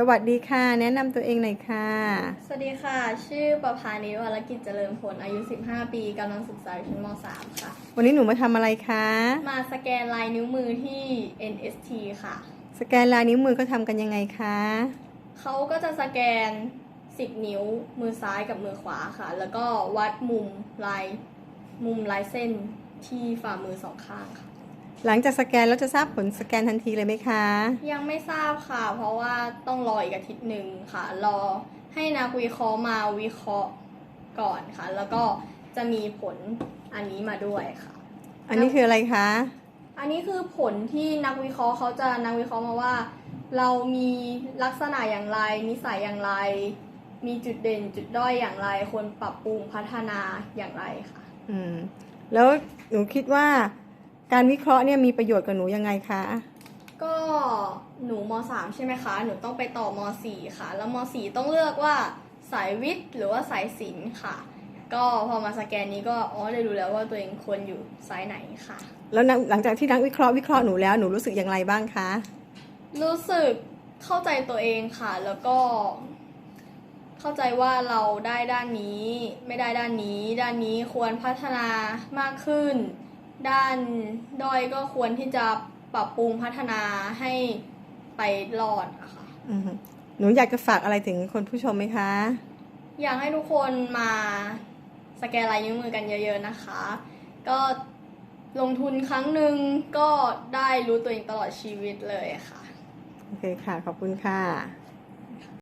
สวัสดีค่ะ แนะนำตัวเองหน่อยค่ะ สวัสดีค่ะ ชื่อประภานิวรกิจเจริญผล อายุ 15 ปีกำลังศึกษาอยู่ชั้นม .3 ค่ะ วันนี้หนูมาทำอะไรคะ มาสแกนลายนิ้วมือที่ NST ค่ะ สแกนลายนิ้วมือเขาทำกันยังไงคะ เขาก็จะสแกน 10 นิ้วมือซ้ายกับมือขวาค่ะ แล้วก็วัดมุมลายมุมลายเส้นที่ฝ่ามือสองข้างค่ะ หลังจากสแกนแล้วจะทราบผลสแกนทันทีเลยไหมคะ ยังไม่ทราบค่ะ เพราะว่าต้องรออีกอาทิตย์หนึ่งค่ะ รอให้นักวิเคราะห์มาวิเคราะห์ก่อนค่ะ แล้วก็จะมีผลอันนี้มาด้วยค่ะ อันนี้คืออะไรคะ อันนี้คือผลที่นักวิเคราะห์เขาจะนักวิเคราะห์มาว่า เรามีลักษณะอย่างไร นิสัยอย่างไร มีจุดเด่นจุดด้อยอย่างไรควรปรับปรุงพัฒนาอย่างไรค่ะ อืม แล้วหนูคิดว่า การวิเคราะห์เนี่ยมีประโยชน์กับหนูยังไงคะ ก็หนูม .3 ใช่ไหมคะ หนูต้องไปต่อม .4 ค่ะ แล้วม .4 ต้องเลือกว่าสายวิทย์หรือว่าสายศิลป์ค่ะ ก็พอมาสแกนนี้ก็อ๋อเลยรู้แล้วว่าตัวเองควรอยู่สายไหนค่ะ แล้วนักหลังจากที่นักวิเคราะห์วิเคราะห์หนูแล้วหนูรู้สึกอย่างไรบ้างคะ รู้สึกเข้าใจตัวเองค่ะ แล้วก็ เข้าใจว่าเราได้ด้านนี้ ไม่ได้ด้านนี้ ด้านนี้ควรพัฒนามากขึ้น ด้านด้อยก็ควรที่จะปรับปรุงพัฒนาให้ไปรอดอะค่ะอืมหนูอยากจะฝากอะไรถึงคนผู้ชมไหมคะ อยากให้ทุกคนมาสแกนลายนิ้วมือกันเยอะ ๆนะคะ ก็ลงทุนครั้งหนึ่งก็ได้รู้ตัวเองตลอดชีวิตเลยค่ะ โอเคค่ะ ขอบคุณค่ะ